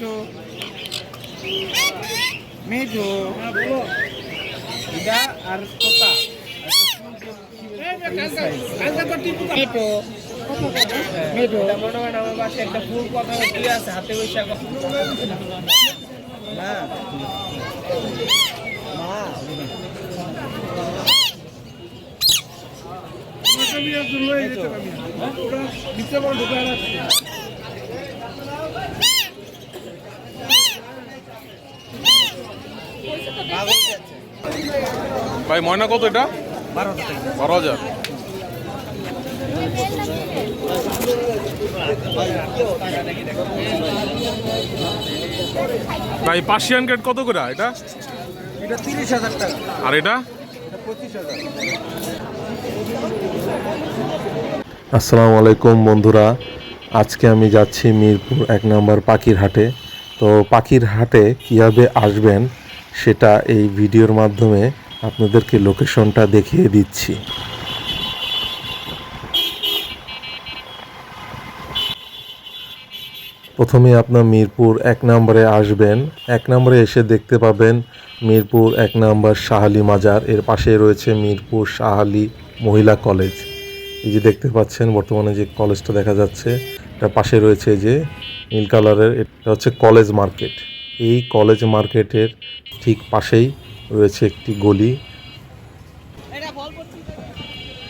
মিঠু মিঠু এটা আর তোতা মিঠু মিঠু মনে হয় আমার পাশে একটা ফুল কথা কি আছে হাতে বৈশাখ না মা ভাই ময়না কত এটা? বারো হাজার। ভাই পার্সিয়ান গেট কত করে এটা? এটা তিরিশ হাজার টাকা। আর এটা? এটা পঁচিশ হাজার। আসসালামু আলাইকুম বন্ধুরা। আজকে আমি যাচ্ছি মিরপুর এক নম্বর পাখির হাটে তো পাখির হাটে কীভাবে আসবেন সেটা এই ভিডিওর মাধ্যমে আপনাদেরকে লোকেশনটা দেখিয়ে দিচ্ছি। প্রথমে আপনার মিরপুর এক নম্বরে আসবেন। এক নম্বরে এসে দেখতে পাবেন মিরপুর এক নম্বর শাহালি মাজার। এর পাশে রয়েছে মিরপুর শাহালি মহিলা কলেজ। এই যে দেখতে পাচ্ছেন, বর্তমানে যে কলেজটা দেখা যাচ্ছে, তার পাশে রয়েছে যে নীল কালারের, এটা হচ্ছে কলেজ মার্কেট। এই কলেজ মার্কেটের ঠিক পাশেই রয়েছে একটি গলি।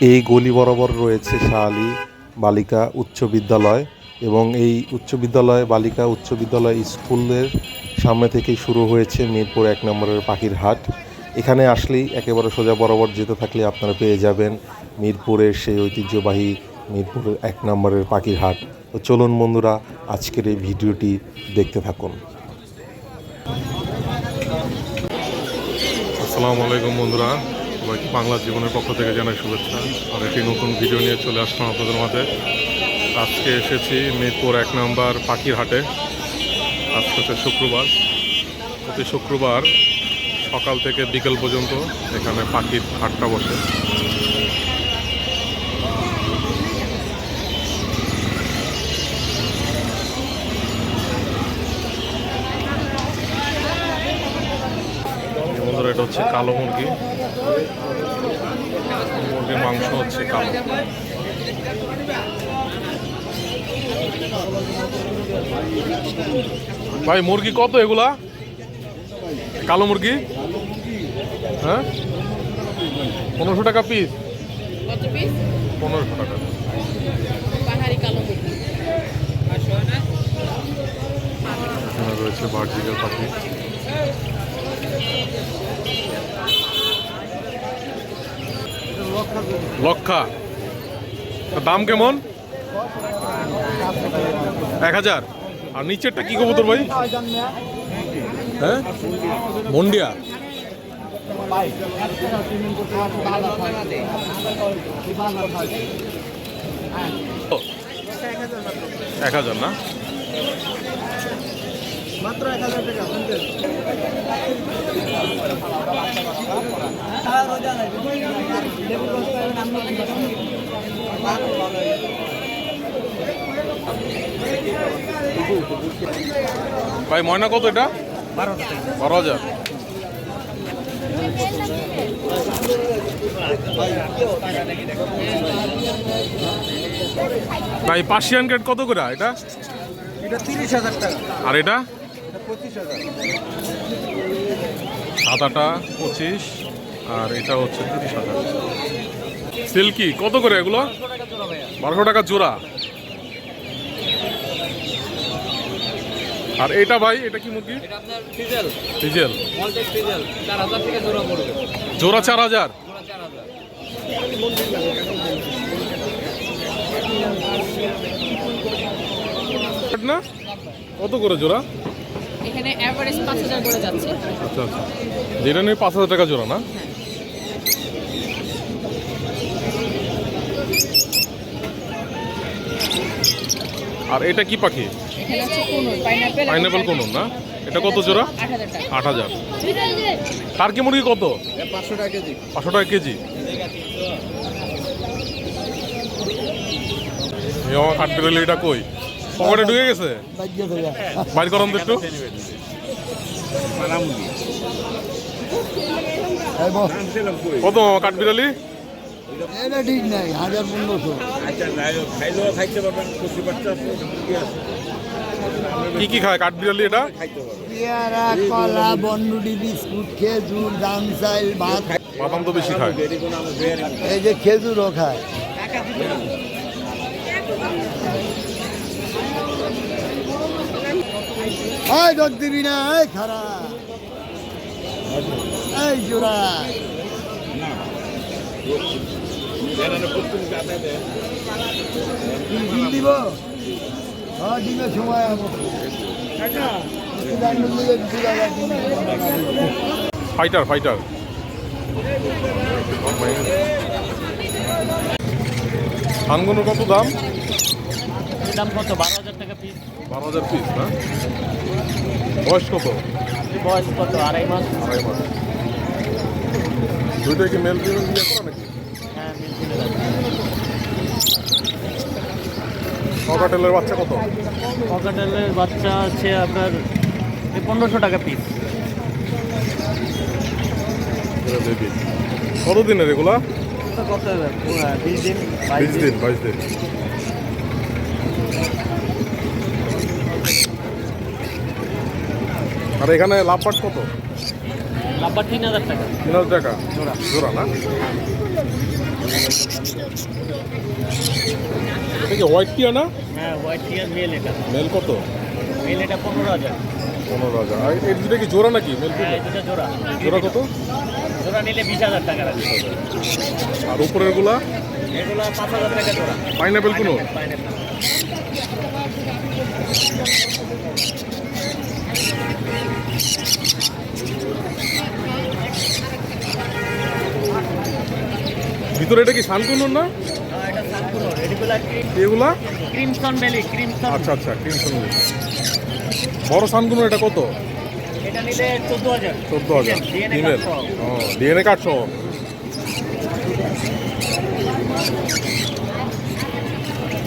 এই গলি বরাবর রয়েছে শাহালি বালিকা উচ্চ বিদ্যালয় এবং এই উচ্চ বিদ্যালয় বালিকা উচ্চ বিদ্যালয় স্কুলের সামনে থেকেই শুরু হয়েছে মিরপুর এক নম্বরের পাখির হাট। এখানে আসলেই একেবারে সোজা বরাবর যেতে থাকলে আপনারা পেয়ে যাবেন মিরপুরের সেই ঐতিহ্যবাহী মিরপুরের এক নম্বরের পাখির হাট। তো চলুন বন্ধুরা, আজকের এই ভিডিওটি দেখতে থাকুন। আসসালামু আলাইকুম বন্ধুরা। সবাইকে বাংলা জীবনের পক্ষ থেকে জানাই শুভেচ্ছা। আর একটি নতুন ভিডিও নিয়ে চলে আসলাম আপনাদের মাঝে। আজকে এসেছি মিরপুর এক নম্বর পাখির হাটে আজকে হচ্ছে শুক্রবার। প্রতি শুক্রবার সকাল থেকে বিকেল পর্যন্ত এখানে পাখির হাটটা বসে। হচ্ছে কালো মুরগি। মুরগির মাংস হচ্ছে কালো। ভাই মুরগি কত এগুলা? কালো মুরগি? হ্যাঁ? পনেরোশো টাকা পিস পনেরোশো টাকা। রয়েছে বার্জিকের পাখি। লক্ষা। দাম কেমন? এক হাজার। আর নিচেরটা কি কবুতর ভাই? হ্যাঁ? মন্ডিয়া। এক হাজার না? মাত্র এক হাজার টাকা ভাই ময়না কত এটা? বারো হাজার। ভাই পার্সিয়ান গেট কত করে এটা? এটা তিরিশ হাজার টাকা। আর এটা? সাদাটা পঁচিশ আর এটা হচ্ছে তিরিশ হাজার। সিল্কি কত করে এগুলো? বারোশো টাকা জোড়া। আর এটা ভাই এটা কি মুরগি? ডিজেল জোড়া চার হাজার। না? কত করে জোড়া? এখানে অ্যাভারেজ পাঁচ হাজার করে যাচ্ছে। আচ্ছা আচ্ছা। যেটা নিয়ে পাঁচ হাজার টাকা জোড়া না? আর এটা কি পাখি? পাইনাপেল পাইনাপেল কোন না? এটা কত জোড়া? আট হাজার হাজার। টার্কি মুরগি কত? পাঁচশো টাকা কেজি। পাঁচশো টাকা কেজি। এটা কই? পকেটে ঢুকে গেছে? বাইর করান একটু? কত হাজার পনেরোশো কি কি খায় কাঠবিড়ালি এটা? পেয়ারা কলা বন্ডুডি বিস্কুট খেজুর দাম চাইল বাদাম তো বেশি খায়। এই যে খেজুরও খায়। এই দর দিবি না এই খারাপ এই জোড়া। দিব? হ্যাঁ ডিমের সময় আমার ফাইটার ফাইটার ধানগুলোর কত দাম? দাম কত? বারো হাজার টাকা পিস বারো হাজার পিস না? বয়স কত? বয়স কত? আড়াই মাস। আড়াই মাস। দুইটা কি মেল ফিমেল বিয়ে করা নাকি? হ্যাঁ মিল কিনে ককাটেলের বাচ্চা কত? বাচ্চা আছে আপনার পনেরোশো টাকা পিস বেবি কত দিনের এগুলা? কত বিশ দিন বিশ দিন। বাইশ দিন। আর এখানে লাভবাট কত? লাভবার তিন হাজার টাকা। তিন হাজার টাকা? জোড়া। জোড়া না? কি হোয়াইট টিয়া না? হ্যাঁ হোয়াইট মেল এটা। মেল কত? মেল এটা পনেরো হাজার। পনেরো হাজার। আর এর দুটো কি জোড়া নাকি? মেল হ্যাঁ দুটো জোড়া। জোড়া কত? জোড়া নিলে বিশ হাজার টাকা রাখবে আর উপরেরগুলা এগুলো পাঁচ হাজার টাকা জোড়া। পাইনাপেল কোনো? পাইনাপেল ভিতরে এটা কি শানকুনুর না? এগুলো? ক্রিমসন ভ্যালি ক্রিমসন আচ্ছা আচ্ছা ক্রিমসন বড় শানকুনুর এটা কত? এটা নিলে চোদ্দ হাজার। চোদ্দ হাজার। ডিএনএ ইমেল ও ডিএনএ কার্ড সহ।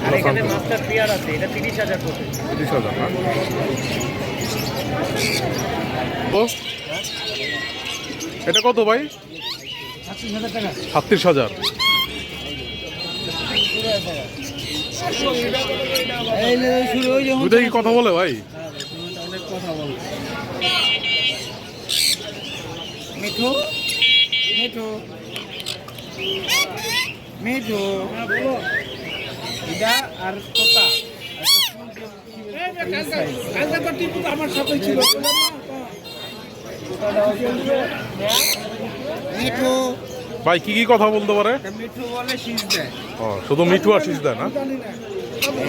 আর এখানে মাস্টার প্লেয়ার আছে এটা তিরিশ হাজার পড়বে হাজার না তো এটা কত ভাই? ছাত্রিশ হাজার। দুটাই কি কথা বলে ভাই? মিঠু? মিঠু? মিঠু? এটা আর তোতা আমার সাথে ছিল। মিঠু। ভাই কি কি কথা বলতে পারে? মিঠু বলে শীষ দেয়। ও শুধু মিঠু আর শীষ দেয় না?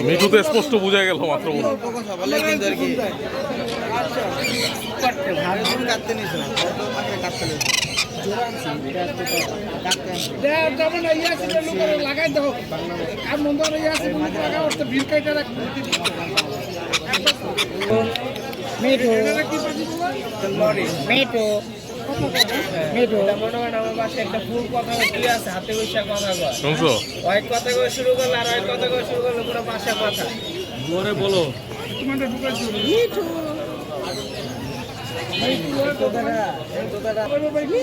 মিঠু তো স্পষ্ট বোঝা গেল মাত্র বলে কিন্তু আর কি লাগাই ভিড় কাইটা মিঠু। মিঠু। মিঠু। মনে হয় আমার বাসায় একটা ফুল কথা কি আছে হাতে বসে কথা কয় শুনছো? ওই কথা কয়ে শুরু করলে আর ওই কথা কয়ে শুরু করলে পুরো বাসা কথা জোরে বলো। বড় ঢুকায় রাখছে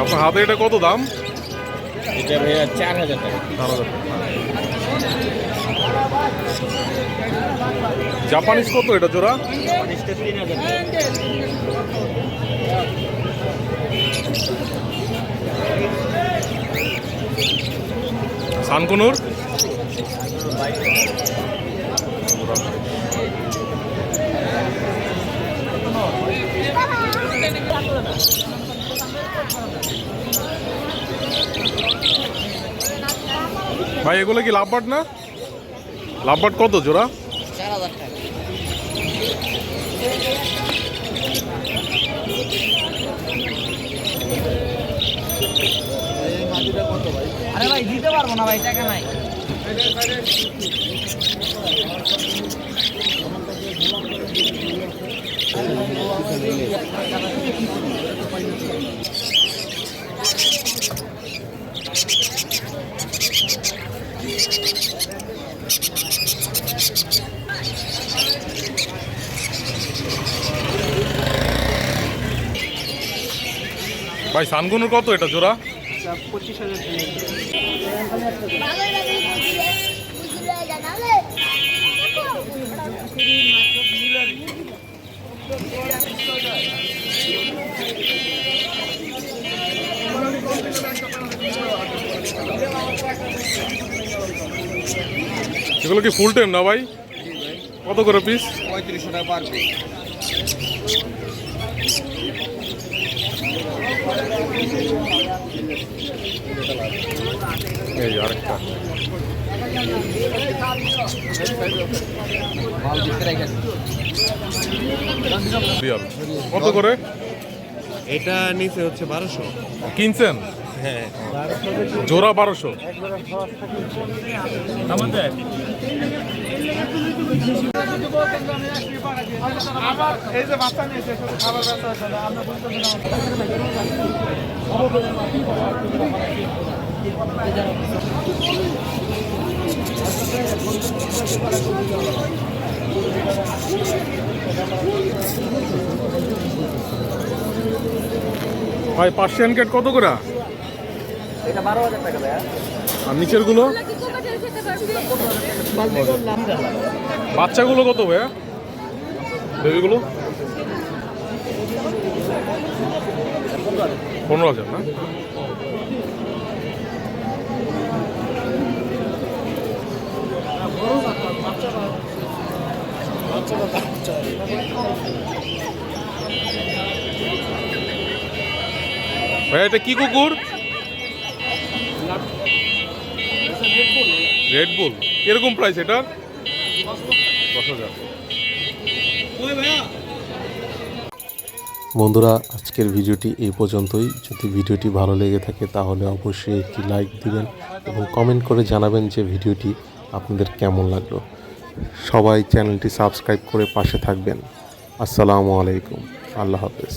আপনার হাতে এটা কত দাম এটা ভাইয়া চার হাজার টাকা চার হাজার টাকা। জাপানিজ কত এটা জোড়া? সানকুনুর? ভাই এগুলো কি লাভবাট না? লাম্বার কত জোড়া? ভাই দিতে পারব না ভাই টাকা নাই। ভাই, সানগুনুর কত এটা জোড়া? এগুলো কি ফুল টাইম না ভাই? কত করে পিস পঁয়ত্রিশশো টাকা পার পিস এই আরেকটা। কত করে? এটা নিচে হচ্ছে বারোশো। কিনছেন? হ্যাঁ। জোড়া বারোশো। আমার এই যে বাচ্চা নিয়েছে খাবার ব্যবস্থা আমরা বলতে ভাই পার্সিয়ান কেট কত করে? এটা বারো হাজার টাকা ভাইয়া। আর নিচেরগুলো বাচ্চাগুলো কত ভাইয়া? বেবিগুলো? পনেরো হাজার না? ভাইয়া এটা কি কুকুর? রেড বুল কীরকম প্রাইস এটা? দশ হাজার। বন্ধুরা, আজকের ভিডিওটি এই পর্যন্তই। যদি ভিডিওটি ভালো লেগে থাকে, তাহলে অবশ্যই একটি লাইক দিবেন এবং কমেন্ট করে জানাবেন যে ভিডিওটি আপনাদের কেমন লাগল। সবাই চ্যানেলটি সাবস্ক্রাইব করে পাশে থাকবেন। আসসালামু আলাইকুম। আল্লাহ হাফেজ।